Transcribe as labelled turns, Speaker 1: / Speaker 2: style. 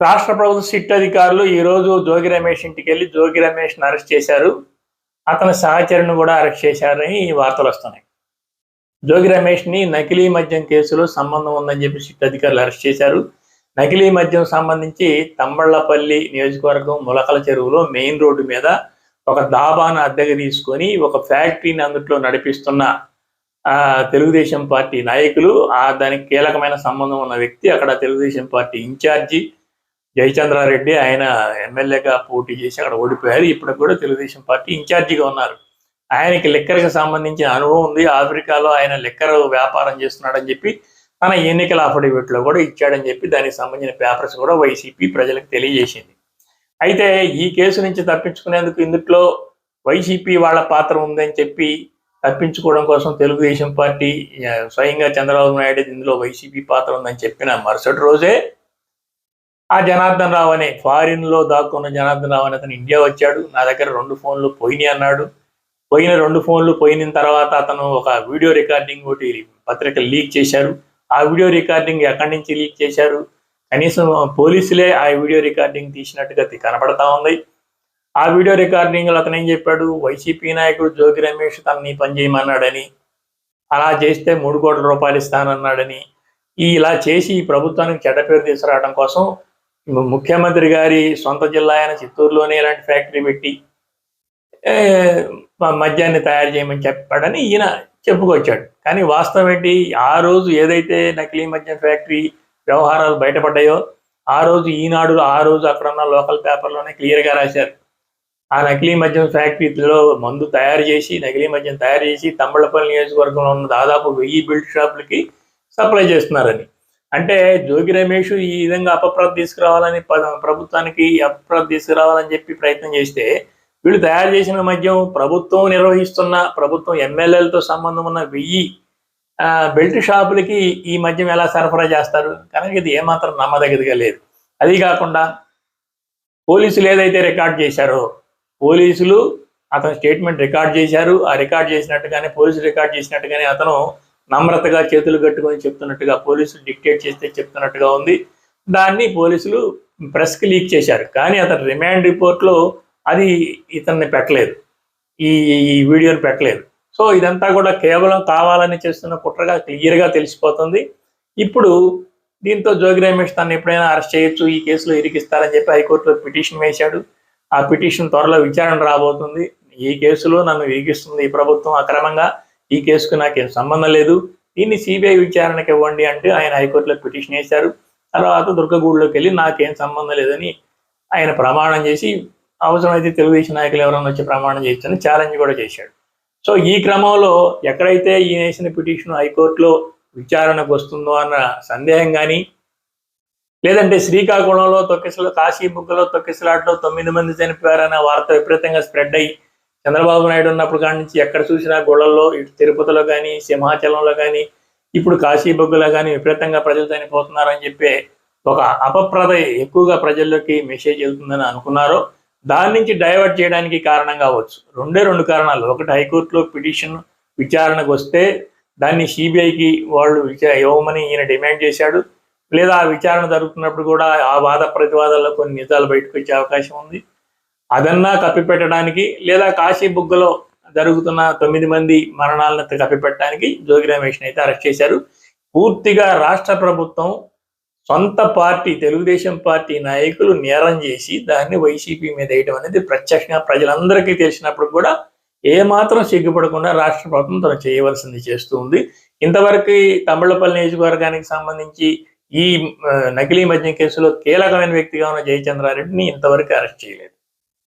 Speaker 1: రాష్ట్ర ప్రభుత్వ సిట్ అధికారులు ఈ రోజు జోగి రమేష్ ఇంటికి వెళ్ళి జోగి రమేష్ అరెస్ట్ చేశారు. అతని సహచరుని కూడా అరెస్ట్ చేశారని వార్తలు వస్తున్నాయి. జోగి రమేష్ని నకిలీ మద్యం కేసులో సంబంధం ఉందని చెప్పి సిట్ అధికారులు అరెస్ట్ చేశారు. నకిలీ మద్యం సంబంధించి తంబళ్ళపల్లి నియోజకవర్గం ములకల చెరువులో మెయిన్ రోడ్డు మీద ఒక దాబాను అద్దెకి తీసుకొని ఒక ఫ్యాక్టరీని అందుట్లో నడిపిస్తున్న ఆ, తెలుగుదేశం పార్టీ నాయకులు ఆ దానికి కీలకమైన సంబంధం ఉన్న వ్యక్తి అక్కడ తెలుగుదేశం పార్టీ ఇన్ఛార్జి జయచంద్రారెడ్డి ఆయన ఎమ్మెల్యేగా పోటీ చేసి అక్కడ ఓడిపోయారు. ఇప్పుడు కూడా తెలుగుదేశం పార్టీ ఇన్ఛార్జిగా ఉన్నారు. ఆయనకి లెక్కర్కి సంబంధించిన అనుభవం ఉంది. ఆఫ్రికాలో ఆయన లిక్కర్ వ్యాపారం చేస్తున్నాడని చెప్పి తన ఎన్నికల అఫిడవిట్లో లో కూడా ఇచ్చాడని చెప్పి దానికి సంబంధించిన పేపర్స్ కూడా వైసీపీ ప్రజలకు తెలియజేసింది. అయితే ఈ కేసు నుంచి తప్పించుకునేందుకు ఇందులో వైసీపీ వాళ్ళ పాత్ర ఉందని చెప్పి తప్పించుకోవడం కోసం తెలుగుదేశం పార్టీ స్వయంగా చంద్రబాబు నాయుడు ఇందులో వైసీపీ పాత్ర ఉందని చెప్పిన మరుసటి రోజే ఆ జనార్దన్ రావు అనే ఫారిన్లో దాక్కున్న జనార్దన్ రావు అనే అతను ఇండియా వచ్చాడు. నా దగ్గర రెండు ఫోన్లు పోయినాయి అన్నాడు. పోయిన రెండు ఫోన్లు పోయిన తర్వాత అతను ఒక వీడియో రికార్డింగ్ ఒకటి పత్రికలు లీక్ చేశారు. ఆ వీడియో రికార్డింగ్ ఎక్కడి నుంచి లీక్ చేశారు? కనీసం పోలీసులే ఆ వీడియో రికార్డింగ్ తీసినట్టుగా తి- కనపడతా ఉంది. ఆ వీడియో రికార్డింగ్లో అతను ఏం చెప్పాడు? వైసీపీ నాయకుడు జోగి రమేష్ తనని పని చేయమన్నాడని అలా చేస్తే మూడు కోట్ల రూపాయలు ఇస్తానన్నాడని ఈ ఇలా చేసి ఈ ప్రభుత్వానికి చెడ్డ పేరు తీసుకురావడం కోసం ముఖ్యమంత్రి గారి సొంత జిల్లా అయిన చిత్తూరులోనే ఇలాంటి ఫ్యాక్టరీ పెట్టి మద్యాన్ని తయారు చేయమని చెప్పాడని ఈయన చెప్పుకొచ్చాడు. కానీ వాస్తవం ఏంటి? ఆ రోజు ఏదైతే నకిలీ మద్యం ఫ్యాక్టరీ వ్యవహారాలు బయటపడ్డాయో ఆ రోజు ఈనాడు ఆ రోజు అక్కడ ఉన్న లోకల్ పేపర్లోనే క్లియర్గా రాశారు. ఆ నకిలీ మద్యం ఫ్యాక్టరీలో మందు తయారు చేసి నకిలీ మద్యం తయారు చేసి తమ్మళ్ళపల్లి నియోజకవర్గంలో ఉన్న దాదాపు వెయ్యి బిల్డ్ షాపులకి సప్లై చేస్తున్నారని. అంటే జోగి రమేష్ ఈ విధంగా అపప్రాధ తీసుకురావాలని ప్రభుత్వానికి అపప్రాధ తీసుకురావాలని చెప్పి ప్రయత్నం చేస్తే వీళ్ళు తయారు చేసిన మద్యం ప్రభుత్వం నిర్వహిస్తున్న ప్రభుత్వం ఎమ్మెల్యేలతో సంబంధం ఉన్న వెయ్యి ఆ, బెల్ట్ షాపులకి ఈ మద్యం ఎలా సరఫరా చేస్తారు? కనుక ఇది ఏమాత్రం నమ్మదగినదిగా లేదు. అది కాకుండా పోలీసులు ఏదైతే రికార్డ్ చేశారో పోలీసులు అతని స్టేట్మెంట్ రికార్డ్ చేశారు. ఆ రికార్డ్ చేసినట్టుగానే పోలీసులు రికార్డ్ చేసినట్టుగానే అతను నమ్రతగా చేతులు కట్టుకొని చెప్తున్నట్టుగా పోలీసులు డిక్టేట్ చేస్తే చెప్తున్నట్టుగా ఉంది. దాన్ని పోలీసులు ప్రెస్కి లీక్ చేశారు. కానీ అతని రిమాండ్ రిపోర్ట్లో అది ఇతన్ని పెట్టలేదు. ఈ ఈ వీడియోని పెట్టలేదు. సో ఇదంతా కూడా కేవలం కావాలని చేస్తున్న కుట్రగా క్లియర్గా తెలిసిపోతుంది. ఇప్పుడు దీంతో జోగి రమేష్ తను ఎప్పుడైనా అరెస్ట్ చేయొచ్చు ఈ కేసులో ఇరికిస్తారని చెప్పి హైకోర్టులో పిటిషన్ వేశాడు. ఆ పిటిషన్ త్వరలో విచారణ రాబోతుంది. ఈ కేసులో నన్ను ఇరికిస్తుంది ఈ ప్రభుత్వం అక్రమంగా. ఈ కేసుకు నాకేం సంబంధం లేదు. దీన్ని సిబిఐ విచారణకి ఇవ్వండి అంటే ఆయన హైకోర్టులో పిటిషన్ వేశారు. తర్వాత దుర్గగూడలోకి వెళ్ళి నాకేం సంబంధం లేదని ఆయన ప్రమాణం చేసి అవసరమైతే తెలుగుదేశం నాయకులు ఎవరైనా వచ్చి ప్రమాణం చేయొచ్చని ఛాలెంజ్ కూడా చేశాడు. సో ఈ క్రమంలో ఎక్కడైతే ఈ వేసిన పిటిషన్ హైకోర్టులో విచారణకు వస్తుందో అన్న సందేహం కానీ లేదంటే శ్రీకాకుళంలో తొక్కిసలు కాశీ బుగ్గలో తొక్కిసలాట్లో తొమ్మిది మంది చనిపోయారన్న వార్త విపరీతంగా స్ప్రెడ్ అయ్యి చంద్రబాబు నాయుడు ఉన్నప్పుడు కాడి నుంచి ఎక్కడ చూసినా గుళ్ళల్లో ఇటు తిరుపతిలో కానీ సింహాచలంలో కానీ ఇప్పుడు కాశీ బొగ్గులో కానీ విపరీతంగా ప్రజలు చనిపోతున్నారని చెప్పి ఒక అపప్రద ఎక్కువగా ప్రజల్లోకి మెసేజ్ వెళ్తుందని అనుకున్నారో. దాని నుంచి డైవర్ట్ చేయడానికి కారణం కావచ్చు. రెండే రెండు కారణాలు. ఒకటి హైకోర్టులో పిటిషన్ విచారణకు వస్తే దాన్ని సిబిఐకి వాళ్ళు విచార ఇవ్వమని ఈయన డిమాండ్ చేశాడు. లేదా ఆ విచారణ జరుగుతున్నప్పుడు కూడా ఆ వాద ప్రతివాదాల్లో కొన్ని నిజాలు బయటకు వచ్చే అవకాశం ఉంది. అదన్నా కప్పిపెట్టడానికి లేదా కాశీ బుగ్గలో జరుగుతున్న తొమ్మిది మంది మరణాలను కప్పిపెట్టడానికి జోగి రమేష్ని అయితే అరెస్ట్ చేశారు. పూర్తిగా రాష్ట్ర ప్రభుత్వం సొంత పార్టీ తెలుగుదేశం పార్టీ నాయకులు నేరం చేసి దాన్ని వైసీపీ మీద వేయడం అనేది ప్రత్యక్షంగా ప్రజలందరికీ తెలిసినప్పుడు కూడా ఏమాత్రం సిగ్గుపడకుండా రాష్ట్ర ప్రభుత్వం తను చేయవలసింది చేస్తూ ఉంది. ఇంతవరకు తమిళపల్లి నియోజకవర్గానికి సంబంధించి ఈ నకిలీ మద్యం కేసులో కీలకమైన వ్యక్తిగా ఉన్న జయచంద్రారెడ్డిని ఇంతవరకు అరెస్ట్ చేయలేదు.